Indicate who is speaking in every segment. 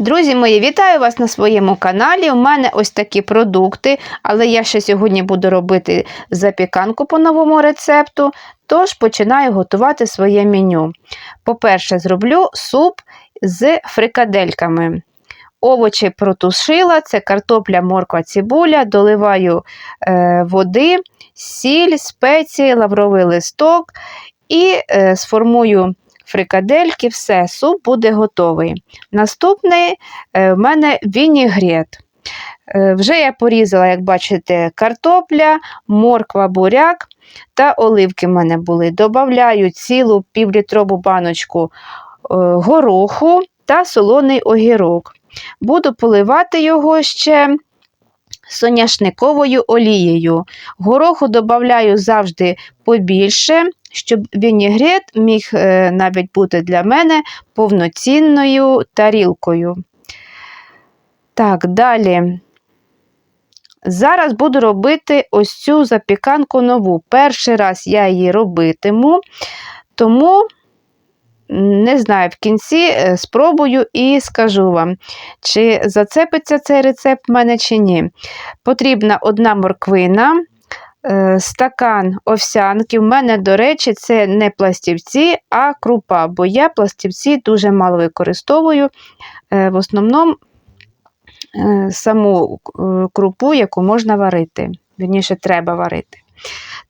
Speaker 1: Друзі мої, вітаю вас на своєму каналі. У мене ось такі продукти, але я ще сьогодні буду робити запіканку по новому рецепту, тож починаю готувати своє меню. По-перше, зроблю суп з фрикадельками. Овочі протушила, це картопля, морква, цибуля, доливаю е, води, сіль, спеції, лавровий листок і е, сформую фрикадельки, все, суп буде готовий. Наступний е, в мене вінігрет. Е, Вже я порізала, як бачите, картопля, морква, буряк та оливки в мене були. Добавляю цілу півлітрову баночку е, гороху та солоний огірок. Буду поливати його ще соняшниковою олією. Гороху додаю завжди побільше, щоб вінігрет міг е, навіть бути для мене повноцінною тарілкою. Так, далі. Зараз буду робити ось цю запіканку нову. Перший раз я її робитиму, тому не знаю, в кінці е, спробую і скажу вам, чи зацепиться цей рецепт в мене чи ні. Потрібна одна морквина, стакан овсянки. У мене, до речі, це не пластівці, а крупа, бо я пластівці дуже мало використовую. Е, В основному е, саму е, крупу, яку можна варити. Вірніше, треба варити.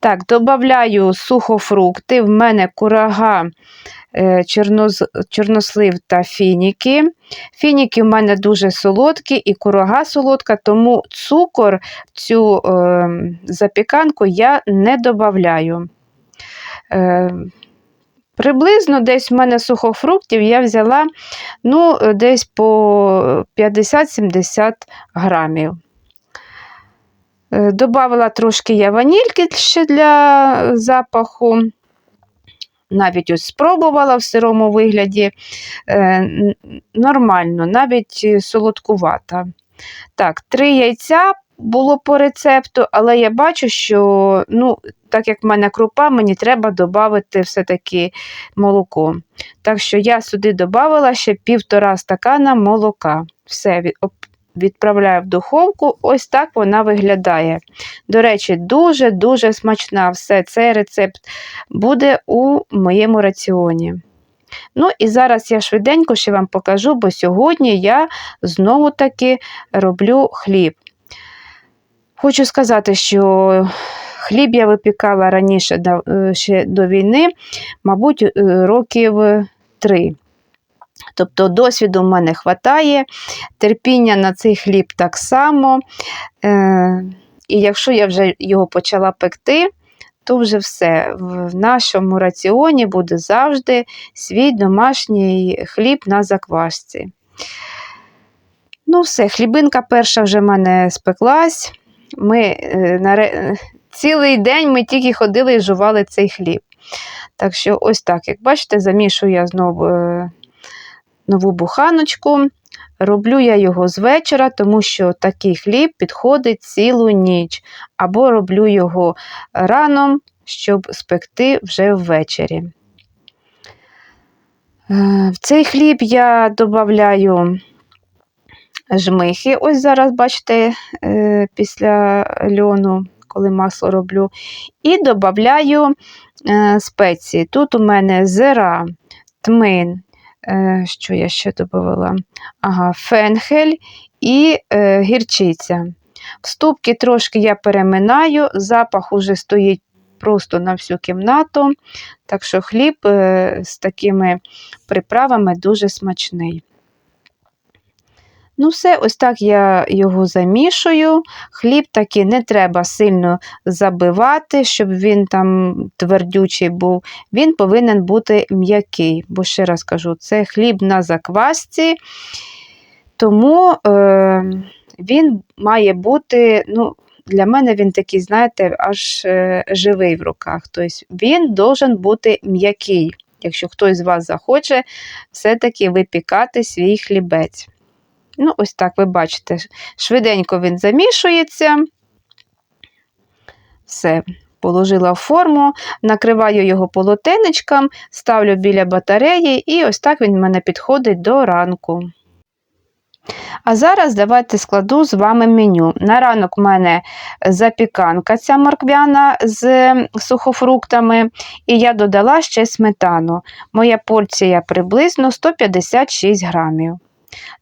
Speaker 1: Так, додаю сухофрукти. В мене курага, е, чорноз, чорнослив та фініки. Фініки в мене дуже солодкі і курага солодка, тому цукор в цю е, запіканку я не додаю. Е, Приблизно десь в мене сухофруктів я взяла ну, десь по 50-70 грамів. Е, Добавила трошки я ванільки ще для запаху. Навіть ось спробувала в сирому вигляді. Е, Нормально, навіть е, солодкувата. Так, три яйця було по рецепту, але я бачу, що ну, так як в мене крупа, мені треба додати все-таки молоко. Так що я сюди додала ще півтора стакана молока. Все, відправляю в духовку. Ось так вона виглядає. До речі, дуже-дуже смачна. Все, цей рецепт буде у моєму раціоні. Ну і зараз я швиденько ще вам покажу, бо сьогодні я знову таки роблю хліб. Хочу сказати, що хліб я випікала раніше е, ще до війни, мабуть, е, років три. Тобто досвіду в мене вистачає, терпіння на цей хліб так само. Е, і якщо я вже його почала пекти, то вже все. В нашому раціоні буде завжди свій домашній хліб на заквасці. Ну, все, хлібинка перша вже в мене спеклась. Ми е, наре... Цілий день ми тільки ходили і жували цей хліб. Так що, ось так, як бачите, замішую я знову е, нову буханочку. Роблю я його з вечора, тому що такий хліб підходить цілу ніч. Або роблю його рано, щоб спекти вже ввечері. Е, В цей хліб я додаю жмихи. Ось зараз, бачите, е, після льону, коли масло роблю. І додаю е, спеції. Тут у мене зира, тмин, що я ще додавала? Ага, фенхель і е, гірчиця. Вступки трошки я переминаю, запах уже стоїть просто на всю кімнату. Так що хліб е, з такими приправами дуже смачний. Ну, все, ось так я його замішую. Хліб таки не треба сильно забивати, щоб він там твердючий був. Він повинен бути м'який. Бо ще раз кажу, це хліб на заквасці, тому е, він має бути, ну, для мене він такий, знаєте, аж е, живий в руках. Тобто він должен бути м'який, якщо хтось з вас захоче все-таки випікати свій хлібець. Ну, ось так ви бачите, швиденько він замішується. Все, положила в форму, накриваю його полотенечком, ставлю біля батареї, і ось так він в мене підходить до ранку. А зараз давайте складу з вами меню. На ранок в мене запіканка ця морквяна з сухофруктами, і я додала ще сметану. Моя порція приблизно 156 грамів.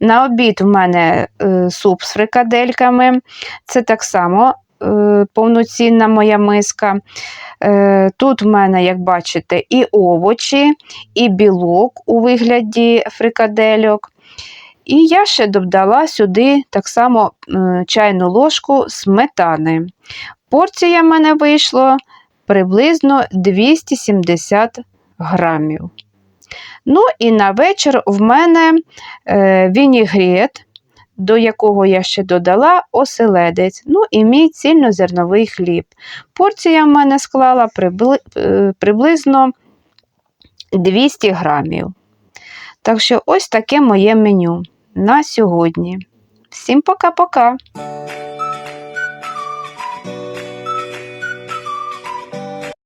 Speaker 1: На обід в мене е, суп з фрикадельками. Це так само е, повноцінна моя миска. Е, тут в мене, як бачите, і овочі, і білок у вигляді фрикадельок. І я ще додала сюди так само чайну ложку сметани. Порція в мене вийшла приблизно 270 грамів. Ну і на вечір в мене е, вінігрет, до якого я ще додала оселедець, ну і мій цільнозерновий хліб. Порція в мене склала прибли, е, приблизно 200 грамів. Так що ось таке моє меню на сьогодні. Всім пока-пока!